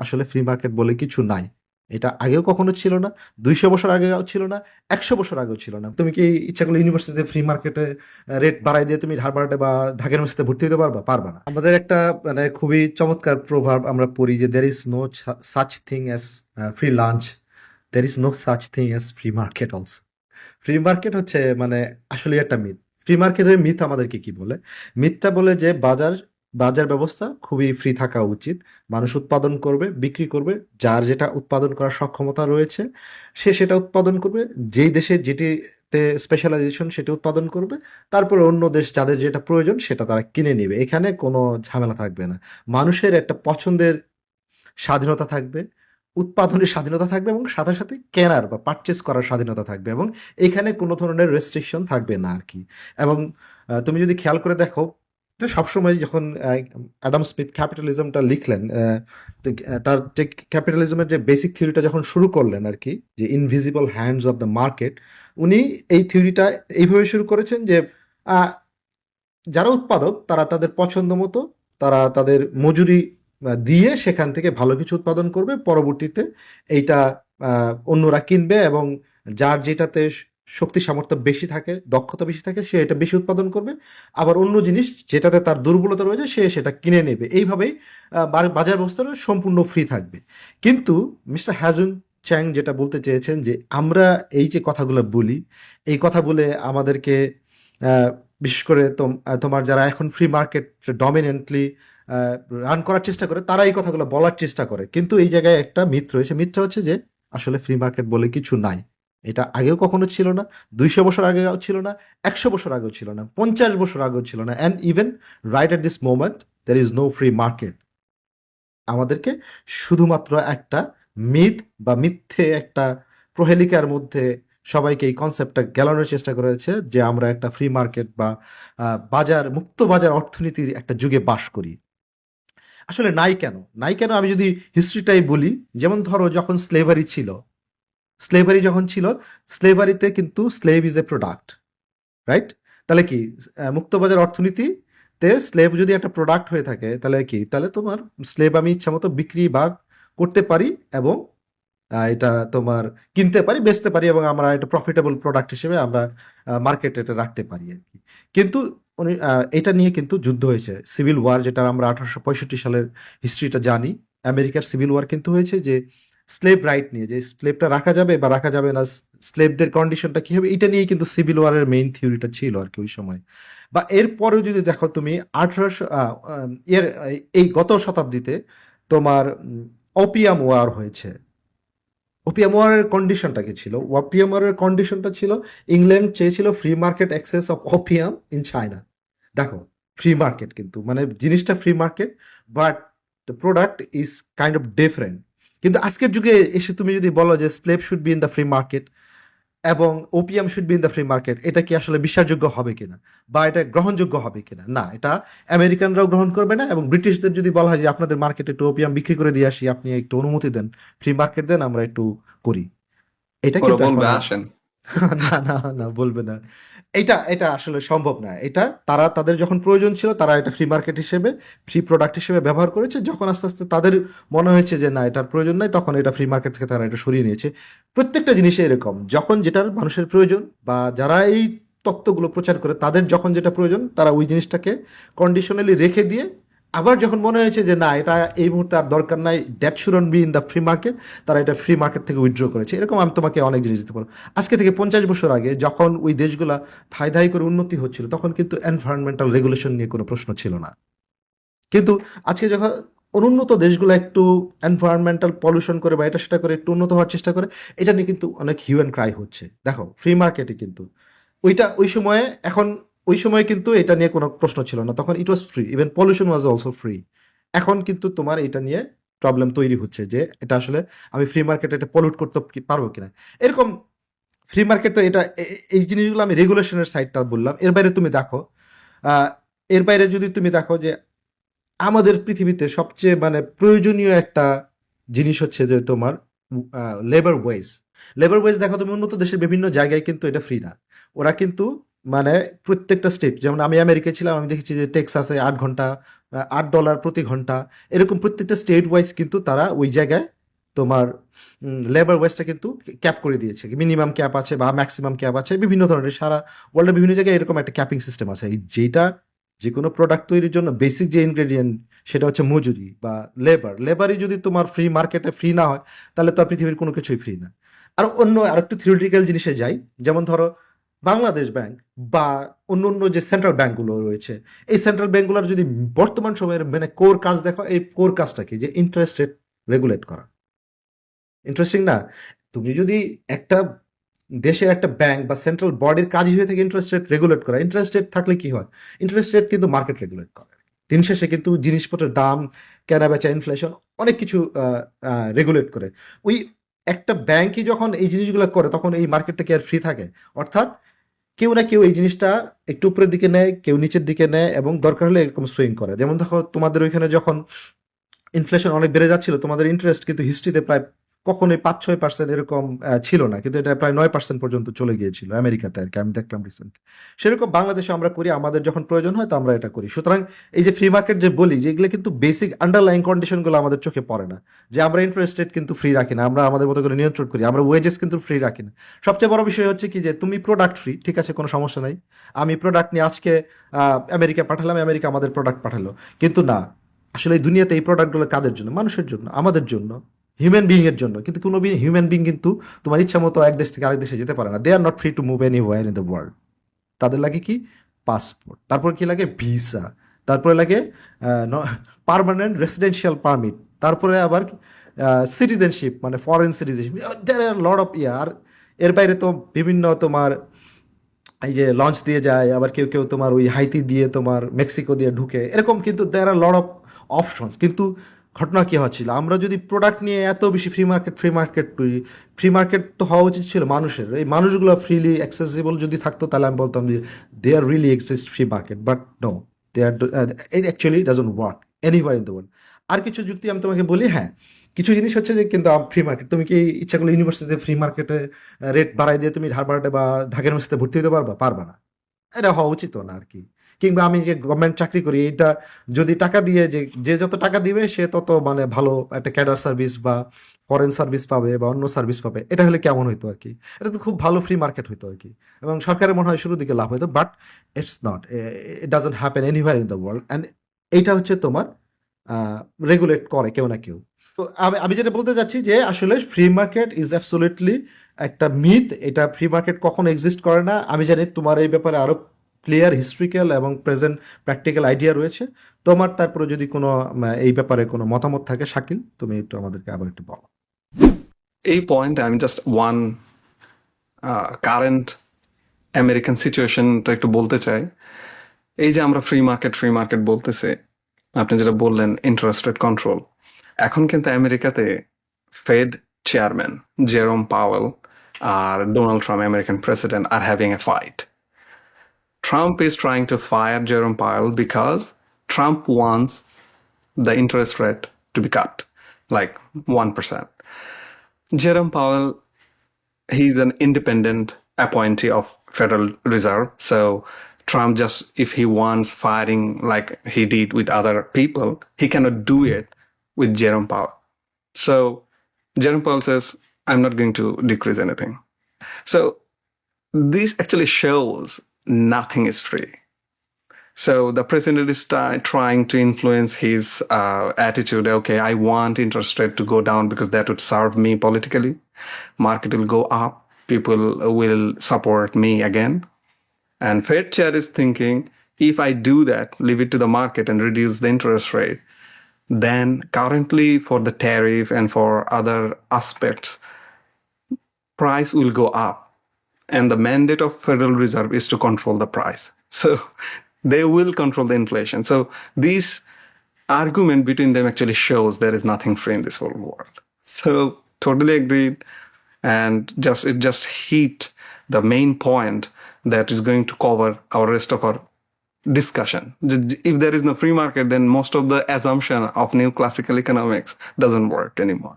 আসলে free market বলে কিছু নাই। এটা আগেও কখনো ছিল না। ২০০ বছর আগেও ছিল না। ১০০ বছর আগেও ছিল না। তুমি কি ইচ্ছা করলে ইউনিভার্সিটিতে ফ্রি মার্কেটে রেট বাড়ায় দিয়ে তুমি হার্ভার্ডে বা ঢাকা ইউনিভার্সিটিতে ভর্তি হতে পারবা? পারবা না। আমাদের একটা মানে খুবই চমৎকার প্রভাব আমরা পড়ি যে, "There is no such thing thing free lunch free lunch. No is thing such free market also." Free market হচ্ছে মানে আসলেই একটা মিথ। ফ্রি মার্কেটের মিথ আমাদেরকে কি বলে? মিথটা বলে যে বাজার বাজার ব্যবস্থা খুবই ফ্রি থাকা উচিত। মানুষ উৎপাদন করবে, বিক্রি করবে। যার যেটা উৎপাদন করার সক্ষমতা রয়েছে, সে সেটা উৎপাদন করবে। যেই দেশের যেটিতে স্পেশালাইজেশন সেটি উৎপাদন করবে। তারপরে অন্য দেশ যাদের যেটা প্রয়োজন সেটা তারা কিনে নিবে। এখানে কোনো ঝামেলা থাকবে না। মানুষের একটা পছন্দের স্বাধীনতা থাকবে, উৎপাদনের স্বাধীনতা থাকবে এবং সাথে, সাথে কেনার বা পারচেজ করার স্বাধীনতা থাকবে এবং এখানে কোনো ধরনের রেস্ট্রিকশন থাকবে না আর কি এবং তুমি যদি খেয়াল করে দেখো, এটা সবসময় যখন অ্যাডাম স্মিথ ক্যাপিটালিজমটা লিখলেন, তার যে ক্যাপিটালিজমের যে বেসিক থিওরিটা যখন শুরু করলেন আর কি যে invisible hands of the market, উনি এই থিওরিটা এইভাবে শুরু করেছেন যে যারা উৎপাদক তারা তাদের পছন্দ মতো তারা তাদের মজুরি দিয়ে সেখান থেকে ভালো কিছু উৎপাদন করবে। পরবর্তীতে এইটা অন্যরা কিনবে এবং যার যেটাতে শক্তি সামর্থ্য বেশি থাকে, দক্ষতা বেশি থাকে সে এটা বেশি উৎপাদন করবে। আবার অন্য জিনিস যেটাতে তার দুর্বলতা রয়েছে সে সেটা কিনে নেবে। এইভাবেই বাজার ব্যবস্থাটা সম্পূর্ণ ফ্রি থাকবে। কিন্তু মিস্টার হ্যাজুন চ্যাং যেটা বলতে চেয়েছেন যে, আমরা এই যে কথাগুলো বলি, এই কথা বলে আমাদেরকে বিশেষ করে তোম তোমার যারা এখন ফ্রি মার্কেট ডমিনেন্টলি রান করার চেষ্টা করে, তারা এই কথাগুলো বলার চেষ্টা করে। কিন্তু এই জায়গায় একটা মিথ রয়েছে। মিথটা হচ্ছে যে, আসলে ফ্রি মার্কেট বলে কিছু নাই। এটা আগেও কখনো ছিল না। ২০০ বছর আগেও ছিল না। ১০০ বছর আগেও ছিল না। ৫০ বছর আগেও ছিল না। And even right at this moment there is no free market আমাদেরকে শুধুমাত্র একটা মিথ বা মিথ্যে একটা প্রহেলিকার মধ্যে সবাইকে এই কনসেপ্টটা গেলানোর চেষ্টা করেছে যে, আমরা একটা ফ্রি মার্কেট বা বাজার মুক্ত বাজার অর্থনীতির একটা যুগে বাস করি। আসলে নাই কেন? নাই কেন আমি যদি হিস্ট্রিটাই বলি, যেমন ধরো যখন স্লেভারি ছিল, স্লেভারি যখন ছিল, স্লেভারিতে কিন্তু slave is a product. Right? তাহলে কি? মুক্তবাজার অর্থনীতিতে স্লেভ যদি একটা প্রোডাক্ট হয়ে থাকে, তাহলে কি? তাহলে তোমার স্লেভ আমি ইচ্ছা মতো বিক্রি বা করতে পারি এবং এটা তোমার কিনতে পারি, বেচতে পারি এবং আমরা এটা প্রফিটেবল প্রোডাক্ট হিসেবে আমরা মার্কেটে এটা রাখতে পারি আর কি কিন্তু এটা নিয়ে কিন্তু যুদ্ধ হয়েছে। সিভিল ওয়ার যেটা আমরা ১৮৬৫ সালের হিস্ট্রিটা জানি। আমেরিকার সিভিল ওয়ার কিন্তু হয়েছে যে, স্লেভ রাইট নিয়ে যে স্লেভটা রাখা যাবে বা রাখা যাবে না, স্লেভদের কন্ডিশনটা কি হবে? এটা নিয়েই কিন্তু সিভিল ওয়ারের মেইন থিওরিটা ছিল আর কি ওই সময়। বা এরপরেও যদি দেখো তুমি ১৮০০ আ আ এর এই গত শতাব্দীতে তোমার উম ওপিয়াম ওয়ার হয়েছে। ওপিয়াম ওয়ারের কন্ডিশনটা কি ছিল? ওপিয়াম ওয়ারের কন্ডিশনটা ছিল ইংল্যান্ড চেয়েছিল free market access of opium in China. দেখো ফ্রি মার্কেট কিন্তু মানে জিনিসটা free market but the product is kind of different. কিন্তু আজকের যুগে এসে তুমি যদি বলো যে, slave should be in the free market এবং opium should be in the free market, এটা কি আসলে বিশ্বাসযোগ্য হবে কিনা? বা এটা গ্রহণযোগ্য হবে কিনা? না, এটা আমেরিকানরাও গ্রহণ করবে না এবং ব্রিটিশদের যদি বলা হয় যে, আপনাদের মার্কেটে একটু ওপিএম বিক্রি করে দিয়ে আসি, আপনি একটু অনুমতি দেন, ফ্রি মার্কেট দেন, আমরা একটু করি। এটা কিন্তু আসেন। না, না, না বলবে না। এটা এটা আসলে সম্ভব না। এটা তারা তাদের যখন প্রয়োজন ছিল তারা এটা ফ্রি মার্কেট হিসেবে, ফ্রি প্রোডাক্ট হিসেবে ব্যবহার করেছে। যখন আস্তে, আস্তে তাদের মনে হয়েছে যে, না এটার প্রয়োজন নাই, তখন এটা ফ্রি মার্কেট থেকে তারা এটা সরিয়ে নিয়েছে। প্রত্যেকটা জিনিসই এরকম। যখন যেটার মানুষের প্রয়োজন বা যারা এই তত্ত্বগুলো প্রচার করে তাদের যখন যেটা প্রয়োজন তারা ওই জিনিসটাকে কন্ডিশনালি রেখে দিয়ে আবার যখন মনে হয়েছে যে, না এটা এই মুহূর্তে আর দরকার নাই, that shouldn't be in the free market, তারা এটা ফ্রি মার্কেট থেকে উইথড্র করেছে। এরকম আমি তোমাকে অনেক জিনিস দিতে পারব। আজকে থেকে ৫০ বছর আগে যখন ওই দেশগুলা ধাই, ধাই করে উন্নতি হচ্ছিল, তখন কিন্তু এনভায়রনমেন্টাল রেগুলেশন নিয়ে কোনো প্রশ্ন ছিল না। কিন্তু আজকে যখন অনুন্নত দেশগুলো একটু এনভায়রনমেন্টাল পলিউশন করে বা এটা সেটা করে একটু উন্নত হওয়ার চেষ্টা করে, এটা নিয়ে কিন্তু অনেক হিউ অ্যান্ড ক্রাই হচ্ছে। দেখো ফ্রি মার্কেটে কিন্তু ওইটা ওই সময়ে এখন ওই সময় কিন্তু এটা নিয়ে কোনো প্রশ্ন ছিল না। তখন it was free. Even pollution was also free. এখন কিন্তু তোমার এটা নিয়ে প্রবলেম তৈরি হচ্ছে যে, এটা আসলে আমি ফ্রি মার্কেটে এটা পলিউট করতে পারব কিনা? এরকম ফ্রি মার্কেট তো এটা এই জিনিসগুলো আমি রেগুলেশনের সাইডটা বললাম। এর বাইরে তুমি দেখো, এর বাইরে যদি তুমি দেখো যে, আমাদের পৃথিবীতে সবচেয়ে মানে প্রয়োজনীয় একটা জিনিস হচ্ছে যে তোমার লেবার ওয়েজ। লেবার ওয়েজ দেখো তুমি উন্নত দেশের বিভিন্ন জায়গায় কিন্তু এটা ফ্রি না। ওরা কিন্তু মানে প্রত্যেকটা স্টেট যেমন আমি আমেরিকায় ছিলাম, আমি দেখেছি যে টেক্সাসে আট ঘণ্টা আট ডলার প্রতি ঘণ্টা, এরকম প্রত্যেকটা স্টেট ওয়াইজ কিন্তু তারা ওই জায়গায় তোমার লেবার ওয়েজটা কিন্তু ক্যাপ করে দিয়েছে। মিনিমাম ক্যাপ আছে বা ম্যাক্সিমাম ক্যাপ আছে, বিভিন্ন ধরনের সারা ওয়ার্ল্ডের বিভিন্ন জায়গায় এরকম একটা ক্যাপিং সিস্টেম আছে। এই যেটা যে কোনো প্রোডাক্ট তৈরির জন্য বেসিক যে ইনগ্রেডিয়েন্ট সেটা হচ্ছে মজুরি বা লেবার লেবারই যদি তোমার ফ্রি মার্কেটে ফ্রি না হয়, তাহলে তো আর পৃথিবীর কোনো কিছুই ফ্রি না। আর অন্য আরেকটু থিওরিটিক্যাল জিনিসে যাই, যেমন ধরো বাংলাদেশ ব্যাংক বা অন্য অন্য যে সেন্ট্রাল ব্যাংকগুলো রয়েছে, এই সেন্ট্রাল ব্যাংকগুলোর যদি বর্তমান সময়ের মানে কোর কাজ দেখো, এই কোর কাজটা কি যে ইন্টারেস্ট রেট রেগুলেট করা। ইন্টারেস্টিং না? তুমি যদি একটা দেশের একটা ব্যাংক বা সেন্ট্রাল বডির কাজই হয়ে থাকে ইন্টারেস্ট রেট রেগুলেট করা ইন্টারেস্ট রেট থাকলে কি হয়? ইন্টারেস্ট রেট কিন্তু মার্কেট রেগুলেট করে। দিন শেষে কিন্তু জিনিসপত্রের দাম কেনা বেচা ইনফ্লেশন অনেক কিছু রেগুলেট করে। ওই একটা ব্যাংকই যখন এই জিনিসগুলো করে, তখন এই মার্কেটটা কি আর ফ্রি থাকে। অর্থাৎ কেউ না কেউ এই জিনিসটা একটু উপরের দিকে নেয়, কেউ নিচের দিকে নেয় এবং দরকার হলে এরকম সুইং করে। যেমন দেখো তোমাদের ওইখানে যখন ইনফ্লেশন অনেক বেড়ে যাচ্ছিল, তোমাদের ইন্টারেস্ট কিন্তু হিস্ট্রিতে প্রায় কখনোই পাঁচ, ছয় পার্সেন্ট এরকম ছিল না। কিন্তু এটা প্রায় নয় পার্সেন্ট পর্যন্ত চলে গিয়েছিল আমেরিকাতে আর কি, আমি দেখলাম রিসেন্ট সেরকম বাংলাদেশে আমরা করি, আমাদের যখন প্রয়োজন হয় তো আমরা এটা করি। সুতরাং এই যে ফ্রি মার্কেট যে বলি, যে এগুলো কিন্তু বেসিক আন্ডারলাইন কন্ডিশনগুলো আমাদের চোখে পড়ে না। যে আমরা ইন্টারেস্ট রেট কিন্তু ফ্রি রাখি না, আমরা আমাদের মতো করে নিয়ন্ত্রণ করি, আমরা ওয়েজেস কিন্তু ফ্রি রাখি না। সবচেয়ে বড় বিষয় হচ্ছে কি যে তুমি প্রোডাক্ট ফ্রি ঠিক আছে, কোনো সমস্যা নাই। আমি প্রোডাক্ট নিয়ে আজকে আমেরিকা পাঠালাম, আমেরিকা আমাদের প্রোডাক্ট পাঠালো। কিন্তু না, আসলে এই দুনিয়াতে এই প্রোডাক্টগুলো কাদের জন্য? মানুষের জন্য, আমাদের জন্য। হিউম্যান বিং এর জন্য। কিন্তু কোনো হিউম্যান বিং কিন্তু তোমার ইচ্ছা মতো এক দেশ থেকে আরেক দেশে যেতে পারে না। They are not free to move anywhere in the world তাদের লাগে কি? পাসপোর্ট তারপর কি লাগে? ভিসা তারপরে লাগে পারমানেন্ট রেসিডেন্সিয়াল পারমিট তারপরে আবার সিটিজেনশিপ মানে foreign citizenship there are lot of year এর বাইরে তো বিভিন্ন তোমার এই যে লঞ্চ দিয়ে যায়, আবার কেউ কেউ তোমার ওই হাইতি দিয়ে তোমার মেক্সিকো দিয়ে ঢুকে। এরকম কিন্তু there are lot of options কিন্তু ঘটনা কি হচ্ছিল? আমরা যদি প্রোডাক্ট নিয়ে এত বেশি ফ্রি মার্কেট ফ্রি মার্কেট করি ফ্রি মার্কেট তো হওয়া উচিত ছিল মানুষের। এই মানুষগুলো ফ্রিলি অ্যাক্সেসিবল যদি থাকতো, তাহলে আমি বলতাম যে they are really exist free market but no they are it actually doesn't work anywhere in the world আর কিছু যুক্তি আমি তোমাকে বলি হ্যাঁ কিছু জিনিস হচ্ছে যে, কিন্তু ফ্রি মার্কেট তুমি কি ইচ্ছা করলে ইউনিভার্সিটিতে ফ্রি মার্কেটে রেট বাড়াই দিয়ে তুমি হারবার্ডে বা ঢাকা ইউনিভার্সিটিতে ভর্তি হতে পারবা? পারবা না। এটা হওয়া উচিত না আর কি। কিংবা আমি যে গভর্নমেন্ট চাকরি করি এটা যদি টাকা দিয়ে যে যে যত টাকা দিবে, সে তত মানে ভালো একটা ক্যাডার সার্ভিস বা ফরেন সার্ভিস পাবে বা অন্য সার্ভিস পাবে। এটা হলে কেমন হইতো আর কি? এটা তো খুব ভালো ফ্রি মার্কেট হইতো আর কি। এবং সরকারের মনে হয় শুরুর দিকে লাভ হইতো but it's not it doesn't happen anywhere in the world and এইটা হচ্ছে তোমার রেগুলেট করে কেউ না কেউ। তো আমি আমি যেটা বলতে চাচ্ছি যে, আসলে ফ্রি মার্কেট ইজ অ্যাবসোলিউটলি একটা মিথ এটা ফ্রি মার্কেট কখনো এক্সিস্ট করে না। আমি জানি তোমার এই ব্যাপারে আরও ক্লিয়ার হিস্ট্রিক্যাল এবং প্রেজেন্ট প্র্যাকটিক্যাল আইডিয়া রয়েছে। তোমার তারপরে যদি কোনো এই ব্যাপারে কোনো মতামত থাকে শাকিল, তুমি একটু আমাদেরকে আবার একটু বলো। এই পয়েন্টে আমি জাস্ট ওয়ান কারেন্ট আমেরিকান সিচুয়েশনটা একটু বলতে চাই। এই যে আমরা ফ্রি মার্কেট ফ্রি মার্কেট বলতেছে, আপনি যেটা বললেন ইন্টারেস্ট রেট কন্ট্রোল এখন কিন্তু আমেরিকাতে Fed chairman Jerome Powell R Donald Trump American president are having a fight Trump is trying to fire Jerome Powell because Trump wants the interest rate to be cut, like 1%. Jerome Powell, he's an independent appointee of Federal Reserve. So Trump just, if he wants firing like he did with other people, he cannot do it with Jerome Powell. So Jerome Powell says, I'm not going to decrease anything. So this actually shows nothing is free. So the president is try- trying to influence his uh, attitude. Okay, I want interest rate to go down because that would serve me politically. Market will go up. People will support me again. And Fed chair is thinking, if I do that, leave it to the market and reduce the interest rate, then currently for the tariff and for other aspects, price will go up and the mandate of federal reserve is to control the price. So they will control the inflation. So this argument between them actually shows there is nothing free in this whole world. So totally agreed. And just it just hit the main point that is going to cover our rest of our discussion. If there is no free market then most of the assumption of neoclassical economics doesn't work anymore